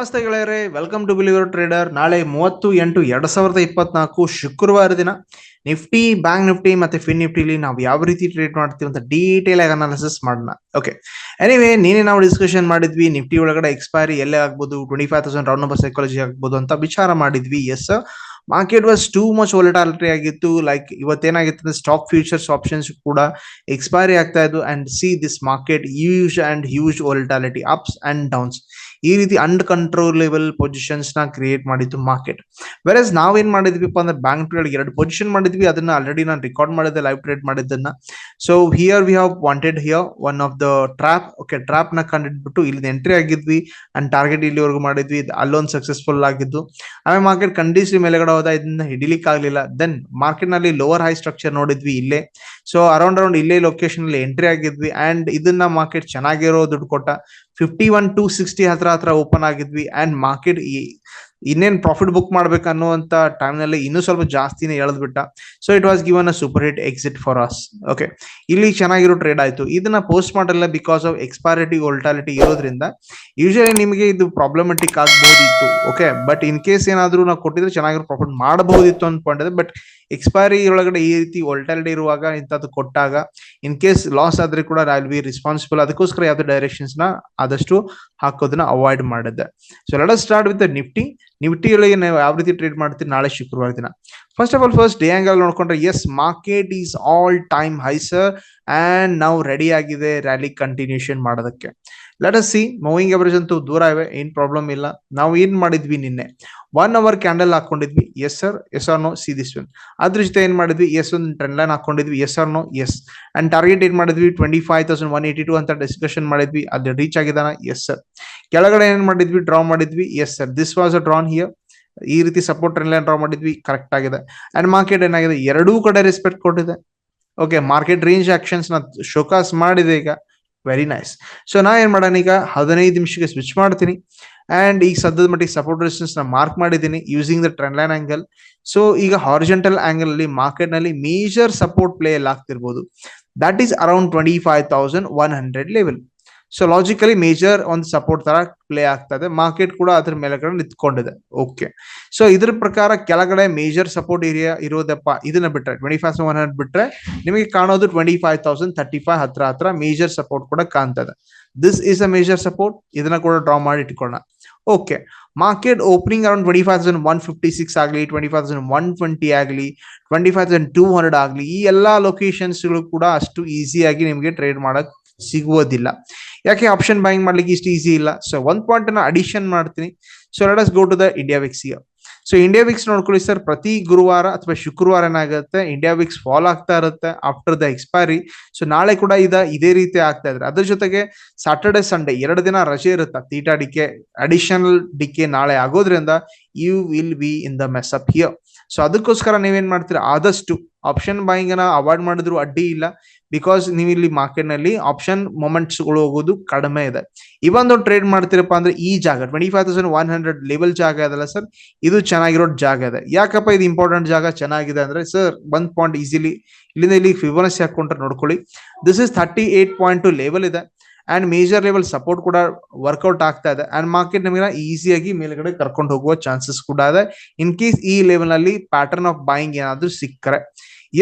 ನಮಸ್ತೆ ಗೆಳೆಯರೆ welcome to believer trader ನಾಳೆ ಮೂವತ್ತು ಎಂಟು ಎರಡ್ ಸಾವಿರದ ಇಪ್ಪತ್ನಾಲ್ಕು ಶುಕ್ರವಾರ ದಿನ ನಿಫ್ಟಿ ಬ್ಯಾಂಕ್ ನಿಫ್ಟಿ ಮತ್ತೆ ಫಿನ್ ನಿಫ್ಟಿಲಿ ನಾವು ಯಾವ ರೀತಿ ಟ್ರೇಡ್ ಮಾಡ್ತೀವಿ ಅಂತ ಡೀಟೇಲ್ ಆಗಿ ಅನಾಲಿಸಿಸ್ ಮಾಡೋಣ. ಓಕೆ ಎನಿವೇ ನೀನೇ ನಾವು ಡಿಸ್ಕಷನ್ ಮಾಡಿದ್ವಿ, ನಿಫ್ಟಿ ಒಳಗಡೆ ಎಕ್ಸ್ಪೈರಿ ಎಲ್ಲೇ ಆಗ್ಬೋದು twenty five thousand round number psychology ಆಗ್ಬೋದು ಅಂತ ವಿಚಾರ ಮಾಡಿದ್ವಿ. Yes market was too much volatility ಆಗಿತ್ತು. ಲೈಕ್ ಇವತ್ತೇನಾಗಿತ್ತು ಅಂದ್ರೆ ಸ್ಟಾಕ್ ಫ್ಯೂಚರ್ಸ್ ಆಪ್ಷನ್ಸ್ ಕೂಡ ಎಕ್ಸ್ಪೈರಿ ಆಗ್ತಾ ಇದ್ದು and see this market uses and huge volatility ups and downs ಈ ರೀತಿ ಅನ್ಕಂಟ್ರೋಲೇಬಲ್ ಪೊಸಿಷನ್ಸ್ನ ಕ್ರಿಯೇಟ್ ಮಾಡಿತ್ತು ಮಾರ್ಕೆಟ್ ವೆರಸ್ ನಾವೇನ್ ಮಾಡಿದ್ವಿಪ್ಪ ಅಂದ್ರೆ ಬ್ಯಾಂಕ್ ಟ್ರೇಡ್ ಎರಡು ಪೊಸಿಷನ್ ಮಾಡಿದ್ವಿ, ಅದನ್ನ ಆಲ್ರೆಡಿ ನಾನು ರೆಕಾರ್ಡ್ ಮಾಡಿದ್ದೆ live trade ಮಾಡಿದ್ದನ್ನ. So here we have wanted here one of the trap okay ಟ್ರಾಪ್ನ ಕಂಡಿಟ್ಬಿಟ್ಟು ಇಲ್ಲಿ ಎಂಟ್ರಿ ಆಗಿದ್ವಿ ಅಂಡ್ ಟಾರ್ಗೆಟ್ ಇಲ್ಲಿವರೆಗೂ ಮಾಡಿದ್ವಿ ಅಲ್ಲೊಂದು ಸಕ್ಸಸ್ಫುಲ್ ಆಗಿದ್ದು. ಆಮೇಲೆ ಮಾರ್ಕೆಟ್ ಕಂಡೀಷನ್ ಮೇಲೆಗಡೆ ಹೋದ, ಇದನ್ನ ಹಿಡಿಲಿಕ್ಕೆ ಆಗ್ಲಿಲ್ಲ. ದೆನ್ ಮಾರ್ಕೆಟ್ನಲ್ಲಿ ಲೋವರ್ ಹೈ ಸ್ಟ್ರಕ್ಚರ್ ನೋಡಿದ್ವಿ ಇಲ್ಲೇ. ಸೊ ಅರೌಂಡ್ ಅರೌಂಡ್ ಇಲ್ಲೇ ಲೊಕೇಶನ್ ಅಲ್ಲಿ ಎಂಟ್ರಿ ಆಗಿದ್ವಿ ಅಂಡ್ ಇದನ್ನ ಮಾರ್ಕೆಟ್ ಚೆನ್ನಾಗಿರೋ ದುಡ್ಡು ಕೊಟ್ಟ. ಫಿಫ್ಟಿ ಒನ್ ಟು ಸಿಕ್ಸ್ಟಿ ಹತ್ರ ಹತ್ರ ಓಪನ್ ಆಗಿದ್ವಿ. ಅಂಡ್ ಮಾರ್ಕೆಟ್ ಇನ್ನೇನ್ ಪ್ರಾಫಿಟ್ ಬುಕ್ ಮಾಡ್ಬೇಕು ಅನ್ನುವಂತ ಟೈಮ್ನಲ್ಲಿ ಇನ್ನೂ ಸ್ವಲ್ಪ ಜಾಸ್ತಿನೇ ಎಳೆದ್ಬಿಟ್ಟ. So it was given a super hit exit for us okay ಇಲ್ಲಿ ಚೆನ್ನಾಗಿರೋ ಟ್ರೇಡ್ ಆಯ್ತು. ಇದನ್ನ ಪೋಸ್ಟ್ ಮಾಡಲ್ಲ ಬಿಕಾಸ್ ಆಫ್ ಎಕ್ಸ್ಪೈರಿಟಿ ವೋಲ್ಟಾಲಿಟಿ ಇರೋದ್ರಿಂದ ಯೂಶಲಿ ನಿಮಗೆ ಇದು ಪ್ರಾಬ್ಲಮೆಟಿಕ್ ಆಗಬಹುದಿತ್ತು ಓಕೆ ಬಟ್ ಇನ್ ಕೇಸ್ ಏನಾದ್ರೂ ನಾವು ಕೊಟ್ಟಿದ್ರೆ ಚೆನ್ನಾಗಿರೋ ಪ್ರಾಫಿಟ್ ಮಾಡಬಹುದಿತ್ತು ಅನ್ಕೊಂಡಿದೆ ಬಟ್ ಎಕ್ಸ್ಪೈರಿ ಒಳಗಡೆ ಈ ರೀತಿ ವೋಲ್ಟಾಲಿಟಿ ಇರುವಾಗ ಇಂಥದ್ದು ಕೊಟ್ಟಾಗ ಇನ್ ಕೇಸ್ ಲಾಸ್ ಆದ್ರೆ ಕೂಡ ಐ ಬಿ ರಿಸ್ಪಾನ್ಸಿಬಲ್ ಅದಕ್ಕೋಸ್ಕರ ಯಾವ್ದು ಡೈರೆಕ್ಷನ್ಸ್ನ ಆದಷ್ಟು ಹಾಕೋದನ್ನ ಅವಾಯ್ಡ್ ಮಾಡಿದ್ದೆ so let start with nifty nifty ಒಳಗೆ ನಾವು ಯಾವ ರೀತಿ ಟ್ರೇಡ್ ಮಾಡ್ತೀವಿ ನಾಳೆ ಶುಕ್ರವಾರ ದಿನ. First of all first day angle ನೋಡ್ಕೊಂಡ್ರೆ yes market is all time high sir and ನಾವು ರೆಡಿ ಆಗಿದೆ ರ್ಯಾಲಿ ಕಂಟಿನ್ಯೂಷನ್ ಮಾಡೋದಕ್ಕೆ. Let us see moving average ಅಂತೂ ದೂರ ಇವೆ. ಏನ್ ಪ್ರಾಬ್ಲಮ್ ಇಲ್ಲ. ನಾವು ಏನ್ ಮಾಡಿದ್ವಿ ನಿನ್ನೆ? One hour candle ಹಾಕೊಂಡಿದ್ವಿ. Yes sir yes or no see this one ಅದ್ರ ಜೊತೆ ಏನ್ ಮಾಡಿದ್ವಿ? ಎಸ್ ಒಂದು trend line ಹಾಕೊಂಡಿದ್ವಿ. Yes or no yes and target ಏನ್ ಮಾಡಿದ್ವಿ? Twenty five thousand one eighty two ಅಂತ ಡಿಸ್ಕಷನ್ ಮಾಡಿದ್ವಿ. ಅದು ರೀಚ್ ಆಗಿದಾನ? ಎಸ್ ಸರ್ ಕೆಳಗಡೆ ಏನ್ ಮಾಡಿದ್ವಿ? ಡ್ರಾ ಮಾಡಿದ್ವಿ? Yes sir this was a drawn here ಈ ರೀತಿ ಸಪೋರ್ಟ್ ಟ್ರೆಂಡ್ ಲೈನ್ ಡ್ರಾ ಮಾಡಿದ್ವಿ. ಕರೆಕ್ಟ್ ಆಗಿದೆ. ಅಂಡ್ ಮಾರ್ಕೆಟ್ ಏನಾಗಿದೆ? ಎರಡೂ ಕಡೆ ರೆಸ್ಪೆಕ್ಟ್ ಕೊಟ್ಟಿದೆ. ಓಕೆ ಮಾರ್ಕೆಟ್ ರೇಂಜ್ ಆಕ್ಷನ್ಸ್ನ ಶೋಕಾಸ್ ಮಾಡಿದೆ ಈಗ. ವೆರಿ ನೈಸ್ ಸೊ ನಾ ಏನ್ ಮಾಡೋಣ ಈಗ? ಹದಿನೈದು ನಿಮಿಷಕ್ಕೆ ಸ್ವಿಚ್ ಮಾಡ್ತೀನಿ. ಅಂಡ್ ಈಗ ಸದ್ಯದ ಮಟ್ಟಿಗೆ ಸಪೋರ್ಟ್ ರೆಸಿಸ್ಟೆನ್ಸ್ನ ಮಾರ್ಕ್ ಮಾಡಿದ್ದೀನಿ using the trend line angle so ಈಗ ಹಾರಿಜೆಂಟಲ್ ಆಂಗಲ್ ಅಲ್ಲಿ ಮಾರ್ಕೆಟ್ನಲ್ಲಿ ಮೇಜರ್ ಸಪೋರ್ಟ್ ಪ್ಲೇ ಎಲ್ಲ ಆಗ್ತಿರ್ಬೋದು. That is around twenty five thousand one hundred level so logically major ಒಂದು ಸಪೋರ್ಟ್ ತರ ಪ್ಲೇ ಆಗ್ತದೆ ಮಾರ್ಕೆಟ್ ಕೂಡ ಅದ್ರ ಮೇಲೆಗಡೆ ನಿಂತ್ಕೊಂಡಿದೆ. ಓಕೆ ಸೊ ಇದ್ರ ಪ್ರಕಾರ ಕೆಳಗಡೆ ಮೇಜರ್ ಸಪೋರ್ಟ್ ಏರಿಯಾ ಇರೋದಪ್ಪ, ಇದನ್ನ ಬಿಟ್ರೆ ಟ್ವೆಂಟಿ ಫೈವ್ ಒನ್ ಹಂಡ್ರೆಡ್ ಬಿಟ್ರೆ, ನಿಮಗೆ ಕಾಣೋದು twenty five thousand thirty five ಹತ್ರ ಹತ್ರ ಮೇಜರ್ ಸಪೋರ್ಟ್ ಕೂಡ ಕಾಣ್ತದೆ this is a major support ಇದನ್ನ ಕೂಡ ಡ್ರಾ ಮಾಡಿ ಇಟ್ಕೊಳ್ಳೋಣ. Okay market opening around twenty five thousand one fifty six ಆಗಲಿ twenty five thousand one twenty ಆಗಲಿ twenty five thousand two hundred ಆಗಲಿ, ಈ ಎಲ್ಲ ಲೊಕೇಶನ್ಸ್ಗಳು ಕೂಡ ಅಷ್ಟು ಈಸಿಯಾಗಿ ನಿಮಗೆ ಟ್ರೇಡ್ ಮಾಡಕ್ ಸಿಗುವುದಿಲ್ಲ. ಯಾಕೆ ಆಪ್ಷನ್ ಬೈಯಿಂಗ್ ಮಾಡ್ಲಿಕ್ಕೆ ಇಷ್ಟು ಈಸಿ ಇಲ್ಲ? ಸೊ ಒಂದ್ ಪಾಯಿಂಟ್ನ ಅಡಿಷನ್ ಮಾಡ್ತೀನಿ. So let us go to the India VIX so India VIX ನೋಡ್ಕೊಳ್ಳಿ ಸರ್ ಪ್ರತಿ ಗುರುವಾರ ಅಥವಾ ಶುಕ್ರವಾರ ಏನಾಗುತ್ತೆ? ಇಂಡಿಯಾ ವಿಕ್ಸ್ ಫಾಲ್ ಆಗ್ತಾ ಇರುತ್ತೆ ಆಫ್ಟರ್ ದ ಎಕ್ಸ್ಪೈರಿ ಸೊ ನಾಳೆ ಕೂಡ ಇದ, ಇದೇ ರೀತಿ ಆಗ್ತಾ ಇದ್ರೆ. ಅದ್ರ ಜೊತೆಗೆ ಸಾಟರ್ಡೆ ಸಂಡೇ ಎರಡು ದಿನ ರಜೆ ಇರುತ್ತೆ? ತೀಟಾ ಡಿಕೆ ಅಡಿಷನಲ್ ಡಿಕೆ ನಾಳೆ ಆಗೋದ್ರಿಂದ you will be in the mess up here so ಅದಕ್ಕೋಸ್ಕರ ನೀವೇನ್ ಮಾಡ್ತೀರಾ? ಆದಷ್ಟು ಆಪ್ಷನ್ ಬಾಯಿಂಗ್ನ ಅವಾಯ್ಡ್ ಮಾಡಿದ್ರು ಅಡ್ಡಿ ಇಲ್ಲ. ಬಿಕಾಸ್ ನೀವು ಇಲ್ಲಿ ಮಾರ್ಕೆಟ್ನಲ್ಲಿ ಆಪ್ಷನ್ ಮೊಮೆಂಟ್ಸ್ಗಳು ಹೋಗೋದು ಕಡಿಮೆ ಇದೆ. ಇವೊಂದು ಟ್ರೇಡ್ ಮಾಡ್ತೀರಪ್ಪ ಅಂದ್ರೆ ಈ ಜಾಗ twenty five thousand one hundred level ಜಾಗ ಇದಲ್ಲ ಸರ್ ಇದು ಚೆನ್ನಾಗಿರೋ ಜಾಗ ಇದೆ. ಯಾಕಪ್ಪ ಇದು ಇಂಪಾರ್ಟೆಂಟ್ ಜಾಗ ಚೆನ್ನಾಗಿದೆ ಅಂದ್ರೆ ಸರ್ ಒಂದ್ ಪಾಯಿಂಟ್ ಈಸಿಲಿ ಇಲ್ಲಿಂದ ಇಲ್ಲಿ ಫಿಬೋನಸಿ ಹಾಕೊಂಡ್ರೆ ನೋಡ್ಕೊಳ್ಳಿ. This is thirty eight point two level ಇದೆ. ಅಂಡ್ ಮೇಜರ್ ಲೆವೆಲ್ ಸಪೋರ್ಟ್ ಕೂಡ ವರ್ಕೌಟ್ ಆಗ್ತಾ ಇದೆ. ಅಂಡ್ ಮಾರ್ಕೆಟ್ ನಿಮಗೆ ಈಸಿಯಾಗಿ ಮೇಲ್ಗಡೆ ಕರ್ಕೊಂಡು ಹೋಗುವ ಚಾನ್ಸಸ್ ಕೂಡ ಇದೆ. ಇನ್ ಕೇಸ್ ಈ ಲೆವೆಲ್ನಲ್ಲಿ ಪ್ಯಾಟರ್ನ್ ಆಫ್ ಬಾಯಿಂಗ್ ಏನಾದ್ರೂ ಸಿಕ್ಕರೆ.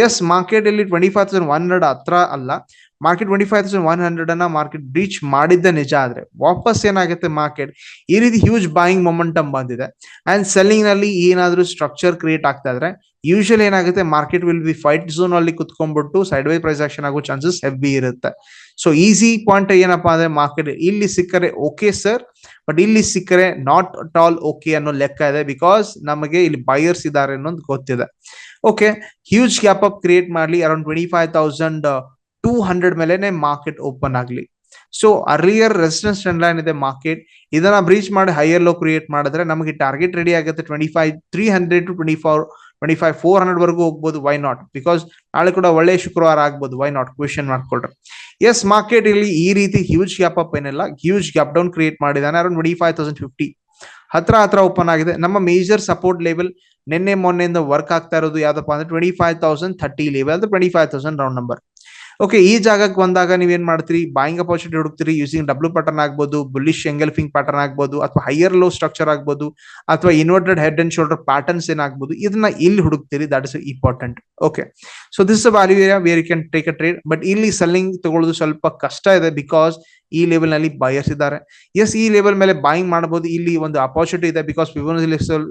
ಎಸ್ ಮಾರ್ಕೆಟ್ ಅಲ್ಲಿ twenty five thousand one hundred ಹತ್ರ ಅಲ್ಲ. Market twenty five thousand one hundred ಅನ್ನ ಮಾರ್ಕೆಟ್ ಬ್ರೀಚ್ ಮಾಡಿದ್ದ ನಿಜ ಆದ್ರೆ, ವಾಪಸ್ ಏನಾಗುತ್ತೆ ಮಾರ್ಕೆಟ್ ಈ ರೀತಿ ಹ್ಯೂಜ್ ಬಾಯಿಂಗ್ ಮೊಮೆಂಟಮ್ ಬಂದಿದೆ. ಅಂಡ್ ಸೆಲ್ಲಿಂಗ್ನಲ್ಲಿ ಏನಾದ್ರೂ ಸ್ಟ್ರಕ್ಚರ್ ಕ್ರಿಯೇಟ್ ಆಗ್ತಾ ಇದ್ರೆ ಯೂಶಲಿ ಏನಾಗುತ್ತೆ market will be fight zone ಅಲ್ಲಿ ಕುತ್ಕೊಂಡ್ಬಿಟ್ಟು ಸೈಡ್ ವೈ ಪ್ರೈಸ್ ಆಕ್ಷನ್ ಆಗೋ ಚಾನ್ಸಸ್ ಹೆವಿ ಇರುತ್ತೆ. ಸೊ ಈಸಿ ಪಾಯಿಂಟ್ ಏನಪ್ಪಾ ಅಂದ್ರೆ ಮಾರ್ಕೆಟ್ ಇಲ್ಲಿ ಸಿಕ್ಕರೆ ಓಕೆ ಸರ್ ಬಟ್ ಇಲ್ಲಿ ಸಿಕ್ಕರೆ ನಾಟ್ ಅಟ್ ಆಲ್ ಓಕೆ ಅನ್ನೋ ಲೆಕ್ಕ ಇದೆ ಬಿಕಾಸ್ ನಮಗೆ ಇಲ್ಲಿ ಬಯರ್ಸ್ ಇದಾರೆ ಅನ್ನೋದು ಗೊತ್ತಿದೆ. Okay huge gap up create ಮಾಡ್ಲಿ around twenty five thousand two hundred ಮೇಲೆನೆ ಮಾರ್ಕೆಟ್ ಓಪನ್ ಆಗ್ಲಿ. So earlier resistance trend line ಇದೆ ಮಾರ್ಕೆಟ್ ಇದನ್ನ ಬ್ರೀಚ್ ಮಾಡಿ ಹೈಯರ್ ಲೋ ಕ್ರಿಯೇಟ್ ಮಾಡಿದ್ರೆ ನಮಗೆ ಟಾರ್ಗೆಟ್ ರೆಡಿ ಆಗುತ್ತೆ twenty five three hundred to twenty four twenty five four hundred ವರೆಗೂ ಹೋಗ್ಬೋದು ವೈ ನಾಟ್ ಬಿಕಾಸ್ ನಾಳೆ ಕೂಡ ಒಳ್ಳೆ ಶುಕ್ರವಾರ ಆಗ್ಬೋದು ವೈ ನಾಟ್ ಕ್ವಶನ್ ಮಾಡ್ಕೊಳ್ರಿ ಎಸ್ ಮಾರ್ಕೆಟ್ ಇಲ್ಲಿ ಈ ರೀತಿ ಹ್ಯೂಜ್ ಗ್ಯಾಪ್ ಅಪ್ ಏನಿಲ್ಲ. ಹ್ಯೂಜ್ ಗ್ಯಾಪ್ ಡೌನ್ ಕ್ರಿಯೇಟ್ ಮಾಡಿದಾನೆ around twenty five thousand fifty ಹತ್ರ ಹತ್ರ ಓಪನ್ ಆಗಿದೆ. ನಮ್ಮ ಮೇಜರ್ ಸಪೋರ್ಟ್ ಲೆವೆಲ್ ನಿನ್ನೆ ಮೊನ್ನೆಯಿಂದ ವರ್ಕ್ ಆಗ್ತಾ ಇರೋದು ಯಾವ್ದಪ್ಪ ಅಂದ್ರೆ twenty five thousand thirty level twenty five thousand round number okay ಈ ಜಾಗಕ್ಕೆ ಬಂದಾಗ ನೀವೇನ್ ಮಾಡ್ತೀರಿ? ಬಾಯಿಂಗ್ ಅಪಾರ್ಚುನಿಟಿ ಹುಡುಕ್ತೀರಿ ಯೂಸಿಂಗ್ ಡಬ್ಲ್ಯೂ ಪ್ಯಾಟರ್ನ್ ಆಗ್ಬೋದು ಬುಲಿಶ್ ಎಂಗಲ್ಫಿಂಗ್ ಪ್ಯಾಟರ್ನ್ ಆಗ್ಬೋದು, ಅಥವಾ ಹೈಯರ್ ಲೋ ಸ್ಟ್ರಕ್ಚರ್ ಆಗ್ಬೋದು, ಅಥವಾ inverted head and shoulder patterns ಏನಾಗ್ಬೋದು, ಇದನ್ನ ಇಲ್ಲಿ ಹುಡುಕ್ತೀರಿ that is important okay so this value area where you can take a trade but ಇಲ್ಲಿ ಸೆಲ್ಲಿಂಗ್ ತಗೊಳ್ಳೋದು ಸ್ವಲ್ಪ ಕಷ್ಟ ಇದೆ ಬಿಕಾಸ್ ಈ ಲೆವೆಲ್ನಲ್ಲಿ ಬಯರ್ಸ್ ಇದ್ದಾರೆ. ಎಸ್ ಈ ಲೆವೆಲ್ ಮೇಲೆ ಬಾಯಿಂಗ್ ಮಾಡಬಹುದು. ಇಲ್ಲಿ ಒಂದು ಅಪಾರ್ಚುನಿಟಿ ಇದೆ ಬಿಕಾಸ್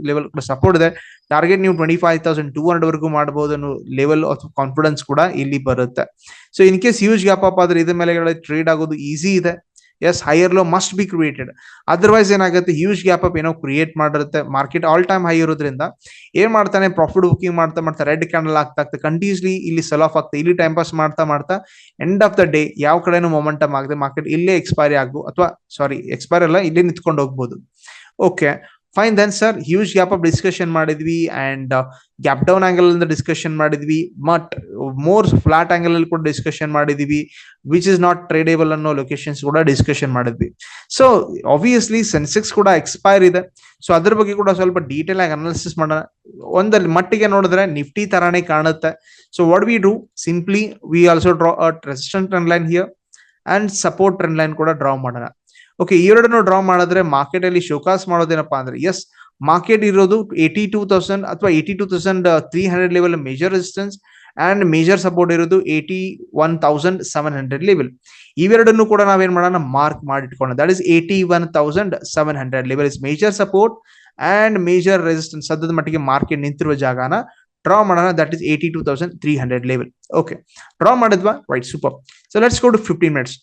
ಲೆವೆಲ್ ಕೂಡ ಸಪೋರ್ಟ್ ಇದೆ. ಟಾರ್ಗೆಟ್ ನೀವು twenty five thousand two hundred ವರೆಗೂ ಮಾಡಬಹುದು ಅನ್ನೋ ಲೆವೆಲ್ ಆಫ್ ಕಾನ್ಫಿಡೆನ್ಸ್ ಕೂಡ ಇಲ್ಲಿ ಬರುತ್ತೆ. So in case huge gap up ಆದ್ರೆ ಇದ್ರ ಮೇಲೆ ಟ್ರೇಡ್ ಆಗೋದು ಈಸಿ ಇದೆ. As higher low must be created otherwise ಏನಾಗುತ್ತೆ? ಹ್ಯೂಜ್ ಗ್ಯಾಪ್ ಅಪ್ ಏನೋ ಕ್ರಿಯೇಟ್ ಮಾಡಿರುತ್ತೆ. ಮಾರ್ಕೆಟ್ ಆಲ್ ಟೈಮ್ ಹೈ ಇರೋದ್ರಿಂದ ಏನ್ ಮಾಡ್ತಾನೆ? ಪ್ರಾಫಿಟ್ ಬುಕಿಂಗ್ ಮಾಡ್ತಾ ಮಾಡ್ತಾ ರೆಡ್ ಕ್ಯಾಂಡಲ್ ಆಗ್ತಾ ಆಗ್ತಾ ಕಂಟಿನ್ಯೂಸ್ಲಿ ಇಲ್ಲಿ ಸೆಲ್ ಆಫ್ ಆಗ್ತಾ, ಇಲ್ಲಿ ಟೈಮ್ ಪಾಸ್ ಮಾಡ್ತಾ ಮಾಡ್ತಾ ಎಂಡ್ ಆಫ್ ದ ಡೇ ಯಾವ ಕಡೆನೂ ಮೊಮೆಂಟಮ್ ಆಗದೆ ಮಾರ್ಕೆಟ್ ಇಲ್ಲೇ ಎಕ್ಸ್ಪೈರಿ ಆಗು, ಅಥವಾ ಸಾರಿ ಎಕ್ಸ್ಪೈರ್ ಅಲ್ಲ, ಇಲ್ಲೇ ನಿಂತ್ಕೊಂಡು ಹೋಗ್ಬೋದು. Okay fine then sir huge gap up discussion ಮಾಡಿದ್ವಿ ಅಂಡ್ ಗ್ಯಾಪ್ ಡೌನ್ ಆಂಗಲ್ ಇಂದ ಡಿಸ್ಕಷನ್ ಮಾಡಿದ್ವಿ. ಬಟ್ ಮೋರ್ ಫ್ಲಾಟ್ ಆಂಗಲ್ ಅಲ್ಲಿ ಕೂಡ ಡಿಸ್ಕಷನ್ ಮಾಡಿದ್ವಿ ವಿಚ್ ಇಸ್ ನಾಟ್ ಟ್ರೇಡೇಬಲ್ ಅನ್ನೋ ಲೊಕೇಶನ್ಸ್ ಕೂಡ ಡಿಸ್ಕಷನ್ ಮಾಡಿದ್ವಿ. ಸೊ ಆಬ್ವಿಯಸ್ಲಿ ಸೆನ್ಸೆಕ್ಸ್ ಕೂಡ ಎಕ್ಸ್ಪೈರ್ ಇದೆ. ಸೊ ಅದ್ರ ಬಗ್ಗೆ ಕೂಡ ಸ್ವಲ್ಪ ಡೀಟೇಲ್ ಆಗಿ ಅನಾಲಿಸಿಸ್ ಮಾಡೋಣ. ಒಂದಲ್ಲಿ ಮಟ್ಟಿಗೆ ನೋಡಿದ್ರೆ ನಿಫ್ಟಿ ತರಾನೇ ಕಾಣುತ್ತೆ. So what we do simply we also draw resistant trend line here and support trend line ಕೂಡ ಡ್ರಾ ಮಾಡೋಣ. ಓಕೆ ಎರಡನ್ನು ಡ್ರಾ ಮಾಡಿದ್ರೆ ಮಾರ್ಕೆಟ್ ಅಲ್ಲಿ ಶೋಕಾಸ್ ಮಾಡೋದೇನಪ್ಪಾ ಅಂದ್ರೆ ಎಸ್ ಮಾರ್ಕೆಟ್ ಇರೋದು ಏಯ್ಟಿ ಟೂ ತೌಸಂಡ್ ಅಥವಾ eighty two thousand three hundred level major resistance and major support ಇರೋದು eighty one thousand seven hundred level ಇವೆರಡನ್ನು ಕೂಡ ನಾವೇನ್ ಮಾಡೋಣ mark ಮಾಡಿಟ್ಕೊಳ್ಳೋಣ. That is eighty one thousand seven hundred level is major support and major resistance ಸದ್ಯದ ಮಟ್ಟಿಗೆ market ನಿಂತಿರುವ ಜಾಗನ draw ಮಾಡೋಣ. That is eighty two thousand three hundred level okay draw ಮಾಡಿದ್ವಾ? Right super so let's go to fifteen minutes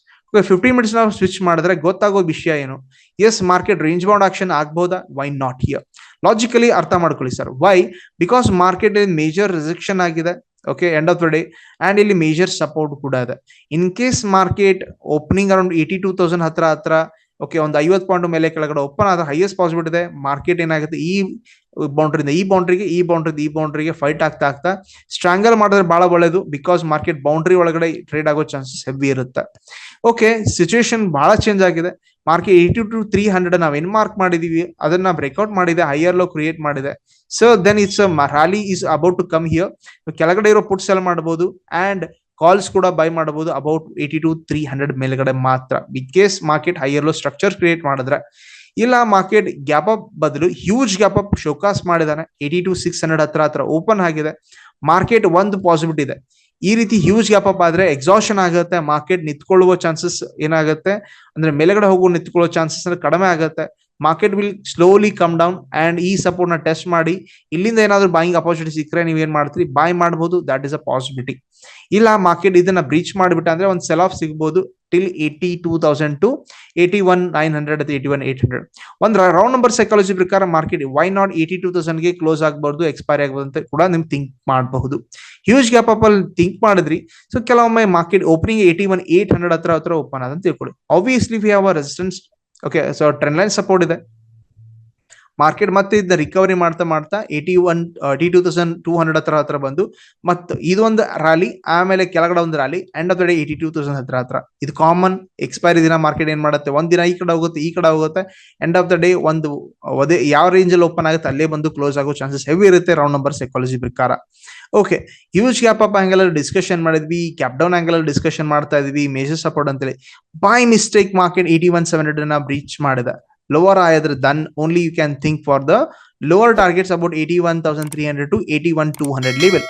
fifteen minutes ನಾವು switch ಮಾಡಿದ್ರೆ ಗೊತ್ತಾಗೋ ವಿಷಯ ಏನು? As market range bound action ಆಗ್ಬೋದಾ ವೈ ನಾಟ್ ಹಿಯರ್ ಲಾಜಿಕಲಿ ಅರ್ಥ ಮಾಡ್ಕೊಳ್ಳಿ sir why because market major rejection ಆಗಿದೆ. Okay end of the day and ಇಲ್ಲಿ ಮೇಜರ್ ಸಪೋರ್ಟ್ ಕೂಡ ಇದೆ. In case market opening around eighty two thousand ಹತ್ರ ಹತ್ರ okay ಒಂದು ಐವತ್ತು ಪಾಯಿಂಟ್ ಮೇಲೆ ಕೆಳಗಡೆ ಓಪನ್ ಆದ್ರೆ ಹೈಯೆಸ್ಟ್ ಪಾಸಿಬಿಲಿಟಿ ಇದೆ. ಮಾರ್ಕೆಟ್ ಏನಾಗುತ್ತೆ? ಈ ಬೌಂಡ್ರಿಂದ ಈ ಬೌಂಡ್ರಿಗೆ ಈ ಬೌಂಡ್ರಿಂದ ಈ ಬೌಂಡ್ರಿಗೆ ಫೈಟ್ ಆಗ್ತಾ ಆಗ್ತಾ ಸ್ಟ್ರಾಂಗಲ್ ಮಾಡಿದ್ರೆ ಬಹಳ ಒಳ್ಳೇದು ಬಿಕಾಸ್ ಮಾರ್ಕೆಟ್ ಬೌಂಡ್ರಿ ಒಳಗಡೆ ಟ್ರೇಡ್ ಆಗೋ ಚಾನ್ಸಸ್ ಹೆವಿ ಇರುತ್ತೆ. ಓಕೆ ಸಿಚುವೇಶನ್ ಬಹಳ ಚೇಂಜ್ ಆಗಿದೆ. Market eighty two three hundred ನಾವು ಏನ್ ಮಾರ್ಕ್ ಮಾಡಿದೀವಿ, ಅದನ್ನ ಬ್ರೇಕ್ಔಟ್ ಮಾಡಿದೆ ಹೈಯರ್ ಲೋ ಕ್ರಿಯೇಟ್ ಮಾಡಿದೆ. So then it's rally is about to come here ಕೆಳಗಡೆ ಇರೋ ಪುಟ್ ಸೆಲ್ ಮಾಡಬಹುದು ಅಂಡ್ ಕಾಲ್ಸ್ ಕೂಡ ಬೈ ಮಾಡಬಹುದು about eighty two three hundred ಮೇಲ್ಗಡೆ ಮಾತ್ರ. In case market higher low structure create ಮಾಡಿದ್ರೆ, ಇಲ್ಲ ಮಾರ್ಕೆಟ್ ಗ್ಯಾಪ್ ಅಪ್ ಬದಲು ಹ್ಯೂಜ್ ಗ್ಯಾಪ್ ಅಪ್ ಶೋಕಾಸ್ ಮಾಡಿದಾನೆ. ಏಯ್ಟಿ ಟು ಸಿಕ್ಸ್ ಹಂಡ್ರೆಡ್ ಹತ್ರ ಹತ್ರ ಓಪನ್ ಆಗಿದೆ. ಮಾರ್ಕೆಟ್ ಒಂದು ಪಾಸಿಬಿಲಿಟಿ ಇದೆ. ಈ ರೀತಿ ಹ್ಯೂಜ್ ಗ್ಯಾಪ್ ಅಪ್ ಆದ್ರೆ ಎಕ್ಸಾಷನ್ ಆಗುತ್ತೆ. ಮಾರ್ಕೆಟ್ ನಿಂತ್ಕೊಳ್ಳುವ ಚಾನ್ಸಸ್ ಏನಾಗುತ್ತೆ? ಅಂದ್ರೆ ಮೇಲೆಗಡೆ ಹೋಗುವ ನಿಂತ್ಕೊಳ್ಳೋ ಚಾನ್ಸಸ್ ಕಡಿಮೆ ಆಗುತ್ತೆ. Market will slowly come down and ಈ ಸಪೋರ್ಟ್ನ ಟೆಸ್ಟ್ ಮಾಡಿ, ಇಲ್ಲಿಂದ ಏನಾದ್ರು ಬಾಯಿಂಗ್ ಅಪಾರ್ಚುನಿಟಿ ಸಿಕ್ಕರೆ ನೀವ್ ಏನ್ ಮಾಡ್ತೀರಿ? ಬಾಯ್ ಮಾಡಬಹುದು ದಟ್ ಇಸ್ ಅ ಪಾಸಿಬಿಲಿಟಿ ಇಲ್ಲ ಮಾರ್ಕೆಟ್ ಇದನ್ನ ಬ್ರೀಚ್ ಮಾಡಿಬಿಟ್ಟ ಅಂದ್ರೆ ಒಂದು ಸೆಲ್ ಆಫ್ ಸಿಗಬಹುದು till eighty two thousand to eighty one nine hundred ಅಥವಾ ಏಟಿ ಒನ್ ಏಟ್ ಹಂಡ್ರೆಡ್ ಒಂದು ರೌಂಡ್ ನಂಬರ್ ಸೈಕಾಲಜಿ ಪ್ರಕಾರ market why not eighty two ತೌಸಂಡ್ಗೆ close ಆಗಬಾರ್ದು ಎಕ್ಸ್ಪೈರಿ ಆಗಬಹುದು ಅಂತ ಕೂಡ ನಿಮ್ ಥಿಂಕ್ ಮಾಡಬಹುದು. ಹ್ಯೂಜ್ ಗ್ಯಾಪ್ ಅಪ್ ಅಲ್ಲಿ ಥಿಂಕ್ ಮಾಡಿದ್ರಿ ಸೊ ಕೆಲವೊಮ್ಮೆ market opening eighty one eight hundred ಹತ್ರ ಹತ್ರ ಓಪನ್ ಆದಂತ ತಿಳ್ಕೊಳ್ಳಿ. Obviously we have resistance okay so trend line support ಇದೆ. ಮಾರ್ಕೆಟ್ ಮತ್ತೆ ಇದನ್ನ ರಿಕವರಿ ಮಾಡ್ತಾ ಮಾಡ್ತಾ ಏಯ್ಟಿ ಒನ್ ಟಿ ಟೂ ತೌಸಂಡ್ ಟೂ ಹಂಡ್ರೆಡ್ ಹತ್ರ ಹತ್ರ ಬಂದು ಮತ್ತು ಇದೊಂದು ರ್ಯಾಲಿ ಆಮೇಲೆ ಕೆಳಗಡೆ ಒಂದು rally end of the day eighty two thousand ಹತ್ರ ಹತ್ರ. ಇದು ಕಾಮನ್ ಎಕ್ಸ್ಪೈರಿ ದಿನ ಮಾರ್ಕೆಟ್ ಏನ್ ಮಾಡುತ್ತೆ? ಒಂದ್ ದಿನ ಈ ಕಡೆ ಹೋಗುತ್ತೆ, ಈ ಕಡೆ ಹೋಗುತ್ತೆ. ಎಂಡ್ ಆಫ್ ದ ಡೇ ಒಂದು, ಅದೇ ಯಾವ ರೇಂಜ್ ಅಲ್ಲಿ ಓಪನ್ ಆಗುತ್ತೆ, ಅಲ್ಲೇ ಬಂದು ಕ್ಲೋಸ್ ಆಗೋ ಚಾನ್ಸಸ್ ಹೆವಿ ಇರುತ್ತೆ ರೌಂಡ್ ನಂಬರ್ ಸೈಕಾಲಜಿ ಪ್ರಕಾರ. Okay huge gap up angle discussion ಮಾಡಿದ್ವಿ ಕ್ಯಾಪ್ ಡೌನ್ ಆಂಗಲ್ ಅಲ್ಲಿ ಡಿಸ್ಕಷನ್ ಮಾಡ್ತಾ ಇದ್ವಿ ಮೇಜರ್ ಸಪೋರ್ಟ್ ಅಂತೇಳಿ. By mistake market eighty one seven ಹಂಡ್ರೆಡ್ನ breach ಮಾಡಿದೆ. lower either than only you can think for the lower targets about 81300 to 81200 level.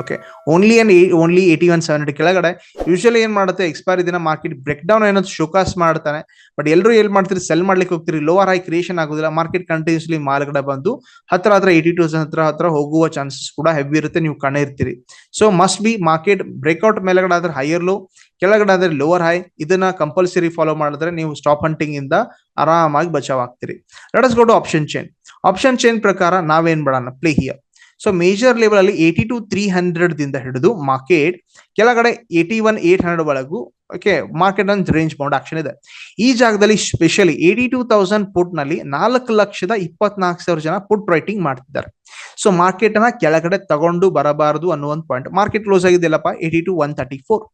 Okay only and only eighty one seven hundred ಕೆಳಗಡೆ. Usually ಏನ್ ಮಾಡುತ್ತೆ? Expiry ದಿನ market break down ಏನೋ showcase ಮಾಡ್ತಾನೆ. But ಎಲ್ಲರೂ ಏನ್ ಮಾಡ್ತೀರಿ? ಸೆಲ್ ಮಾಡ್ಲಿಕ್ಕೆ ಹೋಗ್ತೀರಿ. ಲೋವರ್ ಹೈ ಕ್ರಿಯೇಷನ್ ಆಗೋದಿಲ್ಲ. ಮಾರ್ಕೆಟ್ ಕಂಟಿನ್ಯೂಸ್ಲಿ ಮಾಲ್ಗಡೆ ಬಂದು ಹತ್ರ ಹತ್ರ ಏಯ್ಟಿ ಟು ಹತ್ರ ಹತ್ರ ಹೋಗುವ ಚಾನ್ಸಸ್ ಕೂಡ ಹೆವಿ ಇರುತ್ತೆ. ನೀವು ಕಣ ಇರ್ತೀರಿ. So must be market breakout ಮೇಲೆಗಡೆ ಆದ್ರೆ ಹೈಯರ್ ಲೋ ಕೆಳಗಡೆ ಆದ್ರೆ ಲೋವರ್ ಹೈ ಇದನ್ನ ಕಂಪಲ್ಸರಿ ಫಾಲೋ ಮಾಡಿದ್ರೆ ನೀವು ಸ್ಟಾಪ್ ಹಂಟಿಂಗ್ ಇಂದ ಆರಾಮಾಗಿ ಬಚಾವ್ ಆಗ್ತೀರಿ. Let us go to option chain option chain ಪ್ರಕಾರ ನಾವೇನ್ ಮಾಡೋಣ? Play here so major level ಅಲ್ಲಿ ಏಯ್ಟಿ ಟು ತ್ರೀ ಹಂಡ್ರೆಡ್ ದಿಂದ ಹಿಡಿದು ಮಾರ್ಕೆಟ್ ಕೆಳಗಡೆ ಏಯ್ಟಿ ಒನ್ ಏಟ್ ಹಂಡ್ರೆಡ್ ಒಳಗೂ ಓಕೆ ಮಾರ್ಕೆಟ್ ಒಂದು ರೇಂಜ್ ಬೌಂಡ್ ಆಕ್ಷನ್ ಇದೆ. ಈ ಜಾಗದಲ್ಲಿ ಸ್ಪೆಷಲಿ ಏಯ್ಟಿ ಟೂ ತೌಸಂಡ್ ಪುಟ್ನಲ್ಲಿ ನಾಲ್ಕು ಲಕ್ಷದ ಇಪ್ಪತ್ನಾಲ್ಕು ಸಾವಿರ ಜನ ಪುಟ್ ರೈಟಿಂಗ್ ಮಾಡ್ತಿದ್ದಾರೆ. ಸೊ ಮಾರ್ಕೆಟ್ನ ಕೆಳಗಡೆ ತಗೊಂಡು ಬರಬಾರದು ಅನ್ನೋ ಒಂದು point market close ಆಗಿದೆಯಲ್ಲಪ್ಪ? Eighty two one thirty four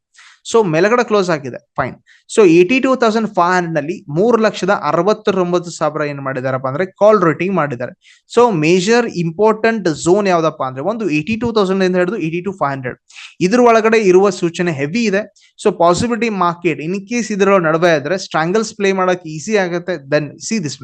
so ಮೇಲ್ಗಡೆ ಕ್ಲೋಸ್ ಆಗಿದೆ. Fine so eighty two thousand five ಹಂಡ್ರೆಡ್ನಲ್ಲಿ ಮೂರು ಲಕ್ಷದ ಅರವತ್ತೊಂಬತ್ತು ಸಾವಿರ ಏನ್ ಮಾಡಿದಾರಪ್ಪ ಅಂದ್ರೆ ಕಾಲ್ ರೇಟಿಂಗ್ ಮಾಡಿದ್ದಾರೆ. ಸೊ ಮೇಜರ್ ಇಂಪಾರ್ಟೆಂಟ್ ಝೋನ್ ಯಾವ್ದಪ್ಪ ಅಂದ್ರೆ ಒಂದು ಏಯ್ಟಿ ಟೂ ತೌಸಂಡ್ ಇಂದ ಹಿಡಿದು ಏಯ್ಟಿ ಟು ಫೈವ್ ಹಂಡ್ರೆಡ್ ಇದ್ರ ಒಳಗಡೆ ಇರುವ ಸೂಚನೆ ಹೆವಿ ಇದೆ. So possibility market in case ಇದರ ನಡುವೆ ಇದ್ರೆ ಸ್ಟ್ರಾಂಗಲ್ಸ್ ಪ್ಲೇ ಮಾಡಕ್ ಈಸಿ ಆಗುತ್ತೆ then see this